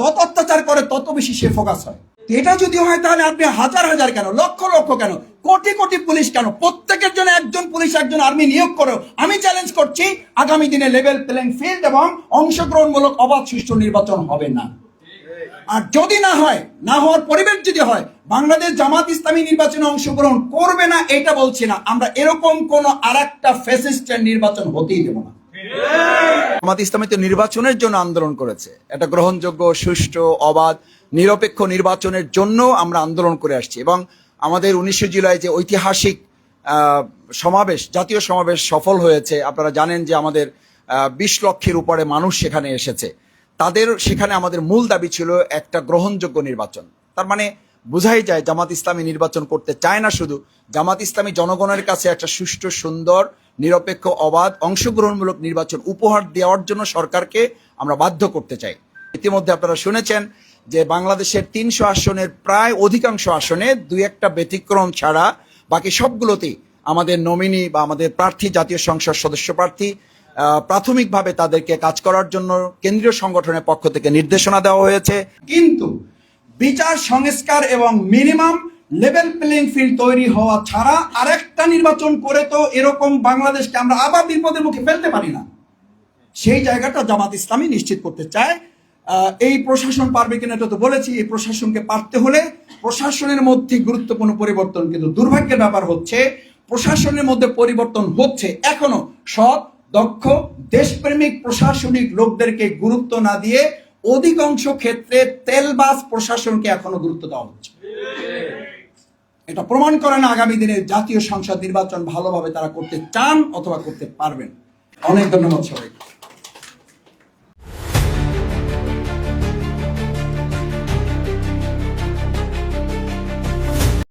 যত অত্যাচার করে, তত বেশি সে ফোকাস হয়। এটা যদি হয়, তাহলে আপনি হাজার হাজার কেন, লক্ষ লক্ষ কেন, কোটি কোটি পুলিশ কেন, প্রত্যেকের জন্য একজন পুলিশ, একজন আর্মি নিয়োগ করো আমি চ্যালেঞ্জ করছি, আগামী দিনে লেভেল প্লেইং ফিল্ড এবং অংশগ্রহণমূলক অবাধ সুষ্ঠু নির্বাচন হবে না। আর যদি না হয়, না হওয়ার পরিবেশ যদি হয়, বাংলাদেশ জামাত ইসলামী নির্বাচনে অংশগ্রহণ করবে না, এটা বলছি না। আমরা এরকম কোন আর একটা ফেসিস্টের নির্বাচন হতেই দেব না। জামাত ইসলামী তো নির্বাচনের জন্য আন্দোলন করেছে। এটা গ্রহণযোগ্য, সুষ্ঠু, অবাধ, নিরপেক্ষ নির্বাচনের জন্য আমরা আন্দোলন করে আসছি এবং আমাদের উনিশে জুলাই যে ঐতিহাসিক সমাবেশ, জাতীয় সমাবেশ সফল হয়েছে। আপনারা জানেন যে আমাদের বিশ লক্ষের উপরে মানুষ সেখানে এসেছে। তাদের, সেখানে আমাদের মূল দাবি ছিল একটা গ্রহণযোগ্য নির্বাচন। তার মানে বোঝাই যায়, জামাত ইসলামী নির্বাচন করতে চায় না শুধু। জামাত ইসলামী জনগণের কাছে একটা সুষ্ঠু, সুন্দর নিরপেক্ষ, অবাধ, অংশগ্রহণমূলক নির্বাচন উপহার দেওয়ার জন্য সরকারকে আমরা বাধ্য করতে চাই। ইতিমধ্যে আপনারা শুনেছেন যে বাংলাদেশের তিনশো আসনের প্রায় অধিকাংশ আসনে দুই একটা ব্যতিক্রম ছাড়া বাকি সবগুলোতেই আমাদের নমিনি বা আমাদের প্রার্থী, জাতীয় সংসদ সদস্য প্রার্থী প্রাথমিকভাবে তাদেরকে কাজ করার জন্য কেন্দ্রীয় সংগঠনের পক্ষ থেকে নির্দেশনা দেওয়া হয়েছে। কিন্তু বিচার, সংস্কার এবং মিনিমাম লেভেল প্লেইং ফিল্ড তৈরি হওয়া ছাড়া আরেকটা নির্বাচন করে তো এরকম বাংলাদেশকে আমরা আবার বিপদের মুখে ফেলতে পারি না। সেই জায়গাটা জামাত ইসলামী নিশ্চিত করতে চায়। এই প্রশাসন পারবে কিনা এটা তো বলেছি। এই প্রশাসনকে পারতে হলে প্রশাসনের মধ্যে গুরুত্বপূর্ণ পরিবর্তন কিন্তু দুর্ভাগ্যের ব্যাপার হচ্ছে, প্রশাসনের মধ্যে পরিবর্তন হচ্ছে এখনও। সৎ, দক্ষ, দেশপ্রেমিক প্রশাসনিক লোকদেরকে গুরুত্ব না দিয়ে অধিকাংশ ক্ষেত্রে তেলবাস প্রশাসনকে এখনও গুরুত্ব দেওয়া হচ্ছে। এটা প্রমাণ করেন আগামী দিনে জাতীয় সংসদ নির্বাচন ভালোভাবে তারা করতে চান অথবা করতে পারবেন। অনেক ধন্যবাদ সবাইকে।